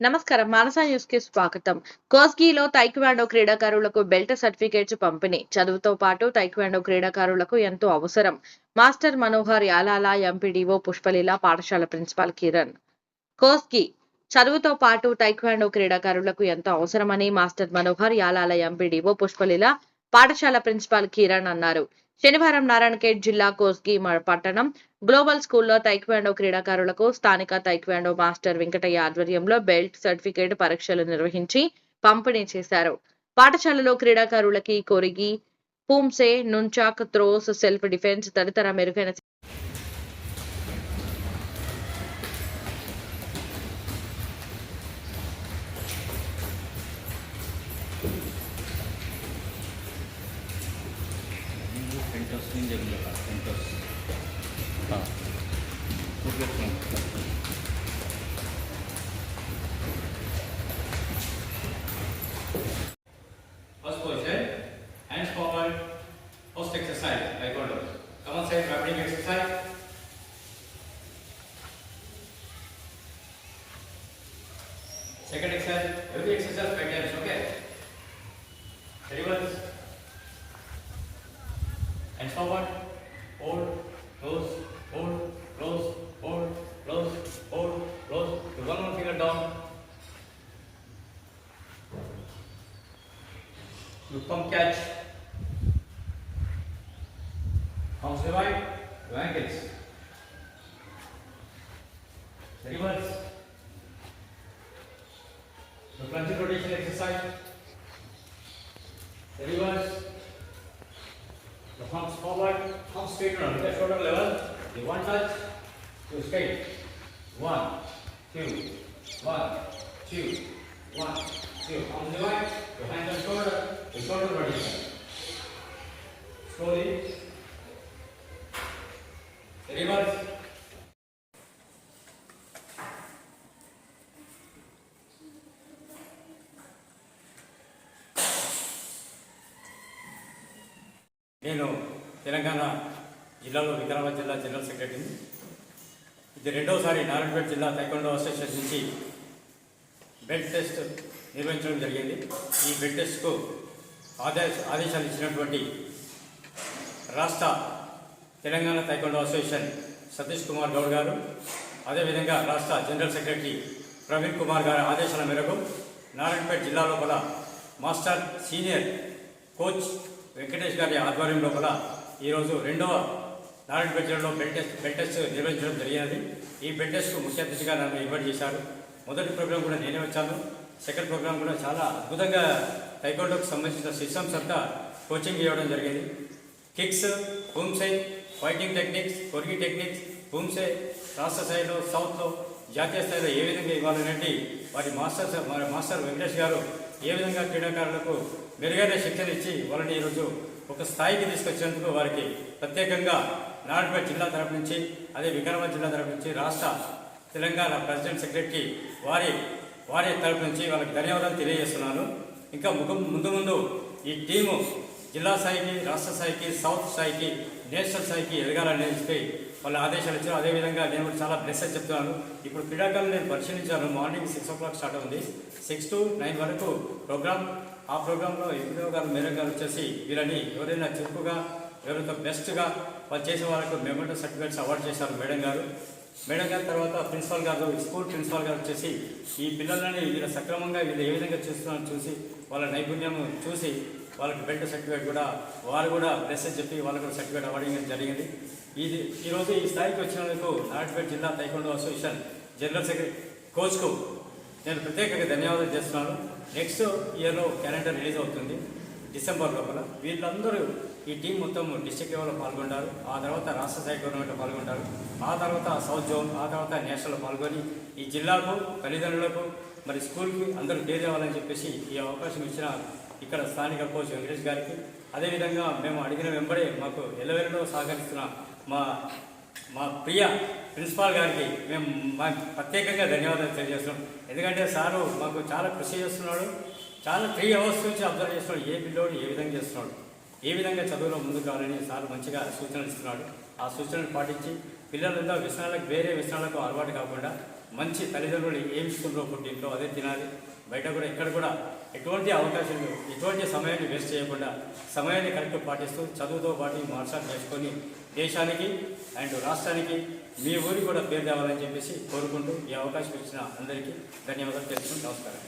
నమస్కారం. మానస న్యూస్కి స్వాగతం. కోస్గిలో తైక్వాండో క్రీడాకారులకు బెల్ట్ సర్టిఫికేట్స్ పంపిణీ. చదువుతో పాటు తైక్వాండో క్రీడాకారులకు ఎంతో అవసరం. మాస్టర్ మనోహర్ యాలాల ఎంపీడీఓ పుష్పలీల పాఠశాల ప్రిన్సిపాల్ కిరణ్. కోస్గి. చదువుతో పాటు తైక్వాండో క్రీడాకారులకు ఎంతో అవసరమని మాస్టర్ మనోహర్ యాలాల ఎంపీడీఓ పుష్పలీల పాఠశాల ప్రిన్సిపాల్ కిరణ్ అన్నారు. శనివారం నారాయణఖేడ్ జిల్లా కోస్గి పట్టణం గ్లోబల్ స్కూల్లో తైక్వాండో క్రీడాకారులకు స్థానిక తైక్వాండో మాస్టర్ వెంకటయ్య ఆధ్వర్యంలో బెల్ట్ సర్టిఫికేట్ పరీక్షలు నిర్వహించి పంపిణీ చేశారు. పాఠశాలలో క్రీడాకారులకి కొరిగి పూమ్సే నుంచాక్ త్రోస్ సెల్ఫ్ డిఫెన్స్ తదితర మెరుగైన पेंटोस नहीं ज़रूर लगा पेंटोस हाँ First position, hands forward, first exercise, taekwondo. Come on, say grappling exercise. Second exercise, every exercise five times, okay? Reverse. Hands forward, hold, close, hold, close, hold, close, hold, close. Put one more finger down. You pump catch. Arms divide, your ankles. Reverse. The plunging rotation exercise. Reverse. The palms forward, palms straight look at shoulder level. You one touch, two straight. One, two, one, two, one, two. Arms divide, your hands on shoulder, your shoulder rotation. Slowly. Reverse. నేను తెలంగాణ జిల్లాలో వికారాబాద్ జిల్లా general సెక్రటరీని ఇది రెండవసారి నారాయణపేట జిల్లా taekwondo association నుంచి belt test నిర్వహించడం జరిగింది. ఈ బెడ్ టెస్ట్కు ఆదేశ ఆదేశాలు ఇచ్చినటువంటి రాష్ట్ర తెలంగాణ తైకొండో అసోసియేషన్ సతీష్ కుమార్ గౌడ్ గారు అదేవిధంగా రాష్ట్ర జనరల్ సెక్రటరీ ప్రవీణ్ కుమార్ గారి ఆదేశాల మేరకు నారాయణపేట జిల్లా లోపల మాస్టర్ సీనియర్ కోచ్ వెంకటేష్ గారి ఆధ్వర్యం లోపల ఈరోజు రెండవ నారాయణపేట జిల్లాలో బెడ్ టెస్ట్ బెడ్ టెస్ట్ నిర్వహించడం జరిగినది. ఈ బెడ్ టెస్ట్కు ముఖ్య అతిథిగా నన్ను ఇన్వైట్ చేశారు. మొదటి ప్రోగ్రాం కూడా నేనే వచ్చాను. సెకండ్ ప్రోగ్రాం కూడా చాలా అద్భుతంగా టైకోండోకి సంబంధించిన సిస్టమ్స్ అంతా కోచింగ్ ఇవ్వడం జరిగింది. కిక్స్ హూమ్సై ఫైటింగ్ టెక్నిక్స్ కొరిగి టెక్నిక్స్ హూమ్సై రాష్ట్ర స్థాయిలో సౌత్లో జాతీయ స్థాయిలో ఏ విధంగా ఇవ్వాలనేది వారి మాస్టర్ వారి మాస్టర్ వెంకటేష్ గారు ఏ విధంగా క్రీడాకారులకు మెరుగైన శిక్షణ ఇచ్చి వాళ్ళని ఈరోజు ఒక స్థాయికి తీసుకొచ్చినందుకు వారికి ప్రత్యేకంగా నారాయణపేట జిల్లా తరపు నుంచి అదే వికారాబాద్ జిల్లా తరపు నుంచి రాష్ట్ర తెలంగాణ ప్రెసిడెంట్ సెక్రటరీ వారి వారి తరపు నుంచి వాళ్ళకి ధన్యవాదాలు తెలియజేస్తున్నాను. ఇంకా ముఖం ముందు ముందు ఈ టీము జిల్లా స్థాయికి రాష్ట్ర స్థాయికి సౌత్ స్థాయికి నేషనల్ స్థాయికి ఎదగాలని చెప్పి వాళ్ళ ఆదేశాలు ఇచ్చారు. అదేవిధంగా నేను కూడా చాలా బ్లెస్ అని చెప్తున్నాను. ఇప్పుడు క్రీడాకారులు నేను పరిశీలించాను. Morning six o'clock start అవుతుంది. సిక్స్ టు నైన్ వరకు ప్రోగ్రామ్ ఆ ప్రోగ్రాంలో ఎంపీఓ గారు మేడం గారు వచ్చేసి వీళ్ళని ఎవరైనా చురుకుగా ఎవరైతే బెస్ట్గా వాళ్ళు చేసే వాళ్ళకు మెమెంటో సర్టిఫికేట్స్ అవార్డు చేశారు మేడం గారు. మేడం గారి తర్వాత ప్రిన్సిపాల్ గారు స్కూల్ ప్రిన్సిపాల్ గారు వచ్చేసి ఈ పిల్లలని వీళ్ళ సక్రమంగా వీళ్ళు ఏ విధంగా చూస్తున్నారో చూసి వాళ్ళ నైపుణ్యం చూసి వాళ్ళకి బెల్ట్ సర్టిఫికేట్ కూడా వారు కూడా బ్లెస్ అని చెప్పి వాళ్ళకు కూడా సర్టిఫికేట్ అవ్వడం జరిగింది. ఇది ఈరోజు ఈ స్థాయికి వచ్చినందుకు నారాయణపేట జిల్లా తైకొండ అసోసియేషన్ జనరల్ సెక్రటరీ కోచ్కు నేను ప్రత్యేకంగా ధన్యవాదాలు చేస్తున్నాను. నెక్స్ట్ ఇయర్లో క్యాలెండర్ రిలీజ్ అవుతుంది. డిసెంబర్ లోపల. వీళ్ళందరూ ఈ టీం మొత్తం డిస్టిక్ లెవెల్లో పాల్గొంటారు. ఆ తర్వాత రాష్ట్ర స్థాయి గవర్నమెంట్లో పాల్గొంటారు. ఆ తర్వాత సౌత్ జోన్ ఆ తర్వాత నేషనల్లో పాల్గొని ఈ జిల్లాకు తల్లిదండ్రులకు మరి స్కూల్కి అందరూ చేరేవాలని చెప్పేసి ఈ అవకాశం ఇచ్చిన ఇక్కడ స్థానిక కోచ్ వెంకటేష్ గారికి. అదేవిధంగా మేము అడిగిన వెంబడే మాకు ఎల్లవెల్లో సహకరిస్తున్న మా మా ప్రియ ప్రిన్సిపాల్ గారికి మేము మాకు ప్రత్యేకంగా ధన్యవాదాలు తెలియజేస్తున్నాం. ఎందుకంటే సారు మాకు చాలా కృషి చేస్తున్నాడు. చాలా త్రీ అవర్స్ నుంచి అబ్జర్వ్ చేస్తున్నాడు. ఏ పిల్లోడు ఏ విధంగా చేస్తున్నాడు? ఏ విధంగా చదువులో ముందుకు కావాలని సార్ మంచిగా సూచనలు ఇస్తున్నాడు. ఆ సూచనలు పాటించి పిల్లలంతా వ్యసనాలకు వేరే వ్యసనాలకు అలవాటు కాకుండా మంచి తల్లిదండ్రులు ఏమి ఇస్తుందో పుట్టింట్లో అదే తినాలి. బయట కూడా ఎక్కడ కూడా ఎటువంటి అవకాశాలు ఎటువంటి సమయాన్ని వేస్ట్ చేయకుండా సమయాన్ని కరెక్ట్ పాటిస్తూ చదువుతో పాటు మార్షాలు చేసుకొని దేశానికి అండ్ రాష్ట్రానికి మీ ఊరికి కూడా పేరు తేవాలని చెప్పేసి కోరుకుంటూ ఈ అవకాశం ఇచ్చిన అందరికీ ధన్యవాదాలు తెలుసుకుంటూ నమస్కారం.